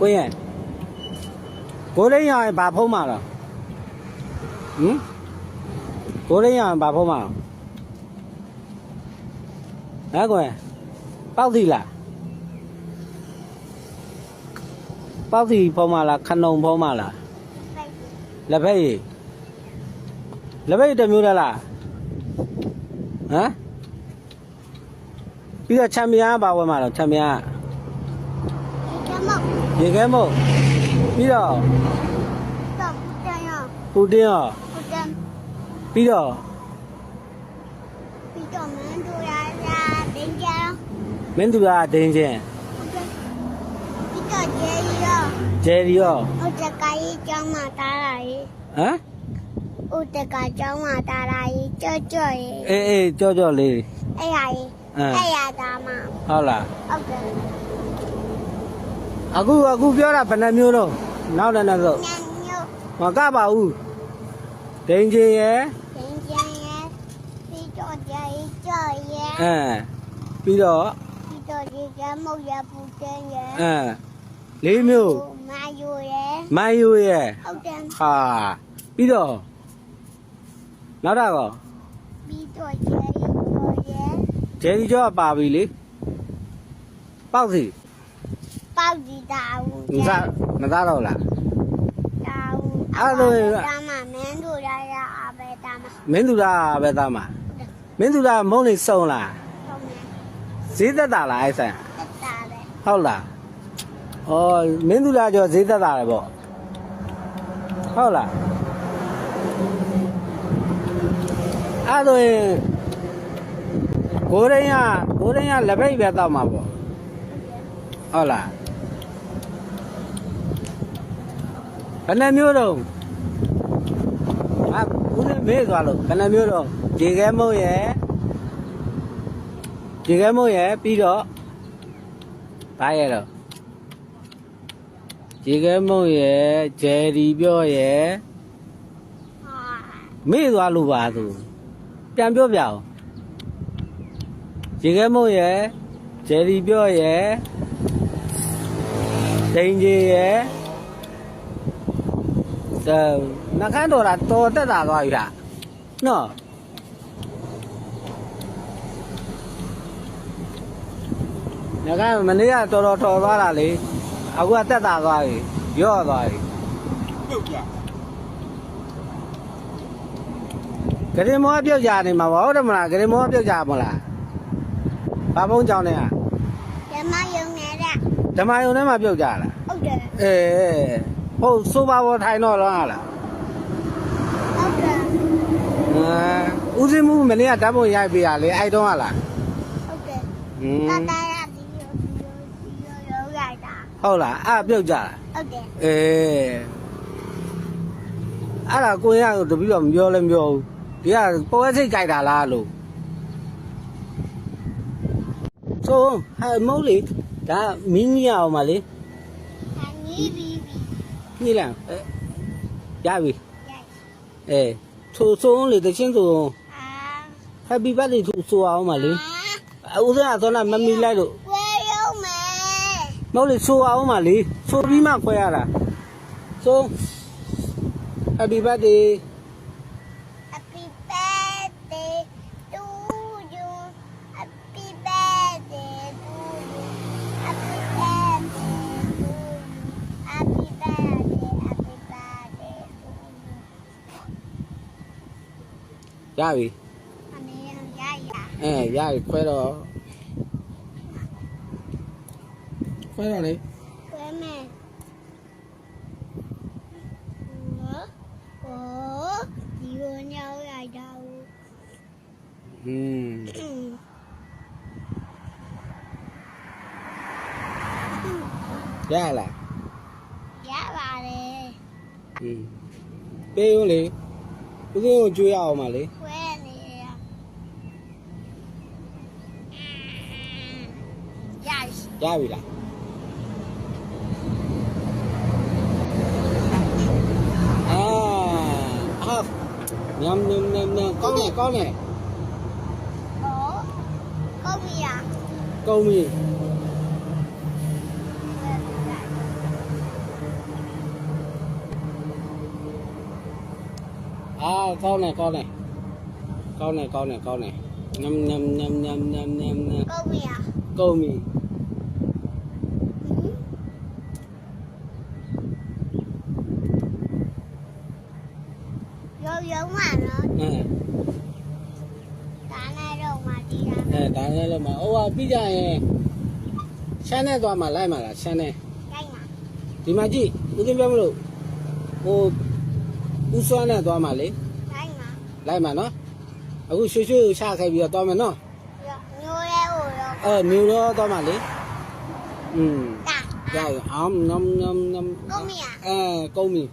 ကိုရင်ကိုရင်းရရင်ဘာဖုံးမှာတော့ဟမ်ကိုရင်းရရင်ဘာဖုံးမှာတော့ဟဲ့ကိုရင်ပေါက်သီလားပေါက်သီဖုံးမှာလားခနုံဖုံးမှာလားဖိုက်လက်ဖက်ရည်လက်ဖက်ရည်တစ်မျိုးတည်းလားဟမ်ပြီးတော့ချန်ပီယံကပါဝဲမှာတော့ချန်ပီယံကကျမောက် ရေခဲမုတ်ပြီးတော့တော့တန်ရပူတင်းရောဟိုတန်ပြီးတော့ပြီးတော့မန်းတို့ရရာဒင်ကြမင်းသူကဒင်းချင်းပြီးတော့ကျေးရောဂျယ်ရီရောဟိုတကကြီးကျောင်းမှာတားလာရေးဟမ်ဟိုတကကျောင်းမှာတားလာရေးကြော့ကြော့ရေးအေးအေးကြောကြောလေးအဲ့ဟာရေးအင်းအဲ့ရသားမှာဟုတ်လားဟုတ်တယ် အခုအခုပြောတာဘယ်နှမျိုးတော့နောက်လည်းနောက်တော့ညံညို့မကပါဘူးဒင်းချင်းရယ်ဒင်ကြရဲ့ပြီးတော့ကျေးကြော့ရဲ့အဲပြီးတော့ပြီးတော့ဒီကမုတ်ရပူတဲ့ရဲ့အဲလေးမျိုးမာယိုရဲ့မိုင်းယူရယ်ဟုတ်တယ်ဟာပြီးတော့နောက်တော့ကောပြီးတော့ကျေးကြော့ရဲ့ဂျယ်ရီကျော်ကပါပြီလေပေါက်စီ ပေါက်ဒီတာဦးမသားမသားတော့လားတာဦးအဲ့လိုလေတာမမင်းတို့ရရအဘဲတာမမင်းသူလားပဲသားမှာမင်းသူလားမုံနေစုံလားဟုတ်မယ်ဈေးသက်တာလားအဲ့ဆိုင်တက်တာပဲဟုတ်လားဩမင်းသူလားကျော်ဈေးသက်တာလေပေါ့ဟုတ်လားအဲ့ဒါဆိုရင်ကိုရင်းရကိုရင်းရလက်ပိတ်ပဲတောက်မှာပေါ့ဟုတ်လား ဘယ်နှမျိုးတော့အာဦးလေးမေးသွားလို့ဘယ်နှမျိုးတော့ရေခဲမုံရဲ့ရေခဲမုံရဲ့ပြီးတော့ဘာရဲ့တော့ရေခဲမုံရဲ့ဂျယ်ဒီပြောရဲ့ဟာမေ့သွားလို့ပါသူပြန်ပြောပြအောင်ရေခဲမုံရဲ့ဂျယ်ဒီပြောရဲ့ဒိန်ကြီးရဲ့ အဲနှခမ်းတော်တာတော်တက်တာသွားပြီလားနော်နှခမ်းမနေ့ကတော်တော်တော်သွားတာလေအခုကတက်တာသွားပြီရော့သွားပြီပြုတ်ကြဂရင်မောပြုတ်ကြနေမှာဗောဟုတ်တယ်မလားဂရင်မောပြုတ်ကြမလားဘာဖုံးကြောင်းနေอ่ะဓမ္မယုံနေတဲ့ဓမ္မယုံထဲမှာပြုတ်ကြလားဟုတ်တယ်အေး ဟုတ်စိုးပါဘောထိုင်တော့လားလားဟုတ်တယ်အာဦးစင်းမှုမနေ့ကဓာတ်ပုံရိုက်ပေးရလေအဲ့တော့ဟာလားဟုတ်တယ်อืတာมတာရဒီလိုဒီလိုဒီလိုရိုက်တာဟုတ်လားအဲ့ပြုတ်ကြလားဟုတ်တယ်အေးအဲ့ဒါကိုရတပည့်တော့မပြောလဲမပြောဘူးဒီကပေါ်ဝဲစိတ်ကြိုက်တာလားလို့ဆိုဟဲ့မဟုတ်လေဒါမင်းကြီးအောင်ပါလေအနီးပြီးပြီး ညိလန်အဲရပြီရိုက်အဲထိုးဆုံးလေတချင်းဆိုအာ Happy birthday သူဆိုအောင်ပါလေအဦးစင်းအစောနာမမီလိုက်လို့ဝဲရုံမဲမဟုတ်လေဆိုအောင်ပါလေဆိုပြီးမှခွဲရတာဆို Happy birthday ရပြီအနေရရရအဲရပြီခွဲတော့ခွဲတော့လေခွဲမယ်ဟောဟောဒီကိုညောင်းရိုက်တာဦးဟွန်းရလားရပါတယ်ဟွန်းပေးဦးလေဦးစင်းကိုကျွေးရအောင်ပါလေ தேவையில்லை à, à, nhầm nhầm nhầm nhầm. Con này con à, này câu mì à câu mì à con này con này. Con này con này con này. Nhầm nhầm nhầm nhầm nhầm nhầm câu mì à câu mì တယ်ကောင်းတယ်ကောင်းတယ်ကောင်းတယ်ညမ်ညမ်ညမ်ညမ်ညမ်ညမ်ညမ်ကောင်းပြီလားကုန်းပြီရုံရုံမှာနော်အဲဒါနဲ့တော့မှဒီလားအဲဒါလည်းလည်းမဟိုဟာပြီးကြရင်ရှမ်းနဲ့သွားမှလိုက်မှလားရှမ်းနဲ့တိုင်းမှာဒီမှာကြည့်ဦးသိမ်းပြောမလို့ဟိုဦးစွမ်းနဲ့သွားမှလေတိုင်းမှာလိုက်မှနော်အခုရွှေရွှေကိုချခိုက်ပြီးတော့သွားမယ်နော်မျိုးရဲဟိုတော့အဲမြူတော့သွားမှလေอืมဒါရရအောင်နမ်နမ်နမ်ကောင်းပြီလားအဲကုန်းပြီ